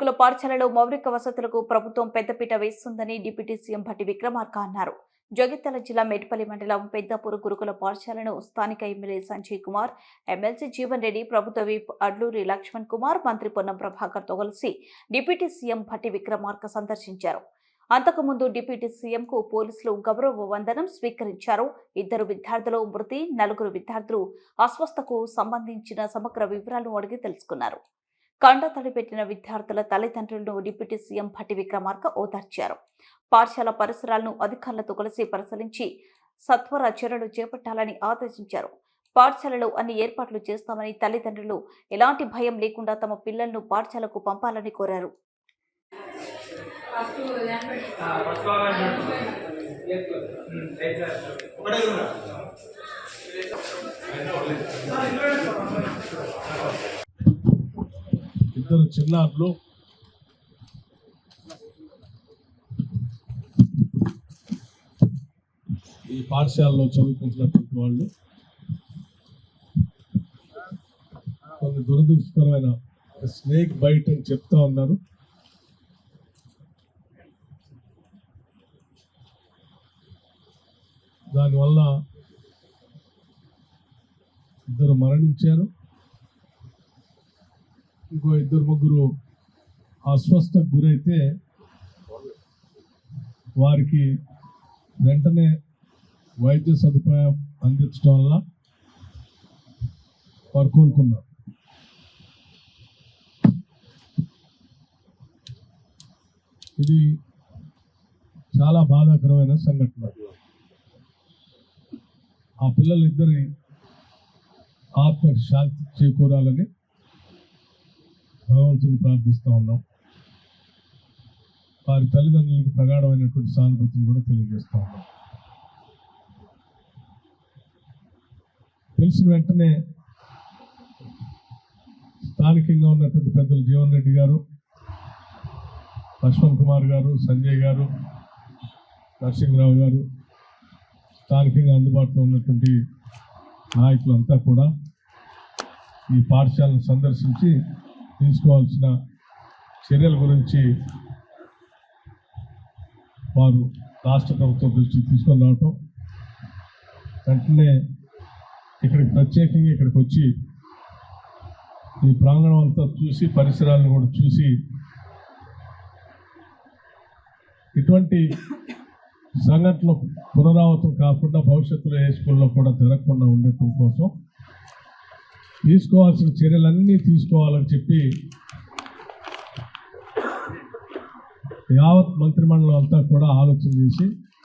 పాఠశాలలో మౌలిక వసతులకు ప్రభుత్వం పెద్దపీట వేస్తుందని డిప్యూటీ సీఎం భట్టి విక్రమార్క అన్నారు. జగిత్యాల జిల్లా మెట్పల్లి మండలం పెద్దపూరు గురుకుల పాఠశాలను స్థానిక ఎమ్మెల్యే సంజయ్ కుమార్ ఎమ్మెల్సీ జీవన్ రెడ్డి ప్రభుత్వ విప్ అడ్లూరి లక్ష్మణ్ కుమార్ మంత్రి పొన్నం ప్రభాకర్తో కలిసి డిప్యూటీ సీఎం భట్టి విక్రమార్క సందర్శించారు. అంతకుముందు డిప్యూటీ సీఎంకు పోలీసులు గౌరవ వందనం స్వీకరించారు. ఇద్దరు విద్యార్థులు మృతి నలుగురు విద్యార్థులు అస్వస్థకు సంబంధించిన సమగ్ర వివరాలు అడిగి తెలుసుకున్నారు. కండతడి పెట్టిన విద్యార్థుల తల్లిదండ్రులను డిప్యూటీ సీఎం భట్టి విక్రమార్క ఓదార్చారు. పాఠశాల పరిసరాలను అధికారులతో కలిసి పరిశీలించి సత్వర చర్యలు చేపట్టాలని ఆదేశించారు. పాఠశాలలో అన్ని ఏర్పాట్లు చేస్తామని తల్లిదండ్రులు ఎలాంటి భయం లేకుండా తమ పిల్లలను పాఠశాలకు పంపాలని కోరారు. ఇద్దరు చిన్నారులు. ఈ పాఠశాలలో చదువుకుంటున్నటువంటి వాళ్ళు. కొన్ని దురదృష్టకరమైన స్నేక్ బైట్ అని చెప్తా ఉన్నారు. దానివల్ల ఇద్దరు మరణించారు. ఇంకో ఇద్దరు ముగ్గురు అస్వస్థకు గురైతే వారికి వెంటనే వైద్య సదుపాయం అందించడం వల్ల వారు కోలుకున్నారు. ఇది చాలా బాధాకరమైన సంఘటన. ఆ పిల్లలిద్దరి ఆత్మకి శాంతి చేకూరాలని భగవంతుని ప్రార్థిస్తూ ఉన్నాం. వారి తల్లిదండ్రులకు ప్రగాఢమైనటువంటి సానుభూతిని కూడా తెలియజేస్తూ ఉన్నాం. తెలిసిన వెంటనే స్థానికంగా ఉన్నటువంటి పెద్దలు జీవన్ రెడ్డి గారు లక్ష్మణ్ కుమార్ గారు సంజయ్ గారు నరసింహరావు గారు స్థానికంగా అందుబాటులో ఉన్నటువంటి నాయకులంతా కూడా ఈ పాఠశాలను సందర్శించి తీసుకోవాల్సిన చర్యల గురించి వారు రాష్ట్ర ప్రభుత్వం దృష్టికి తీసుకొని రావటం వెంటనే ఇక్కడికి ప్రత్యేకంగా ఇక్కడికి వచ్చి ఈ ప్రాంగణం అంతా చూసి పరిసరాలను కూడా చూసి ఇటువంటి సంఘటనలు పునరావృతం కాకుండా భవిష్యత్తులో ఏ స్కూల్లో కూడా జరగకుండా ఉండటం కోసం తీసుకోవాల్సిన చర్యలన్నీ తీసుకోవాలని చెప్పి యావత్ మంత్రిమండలం అంతా కూడా ఆలోచన చేసి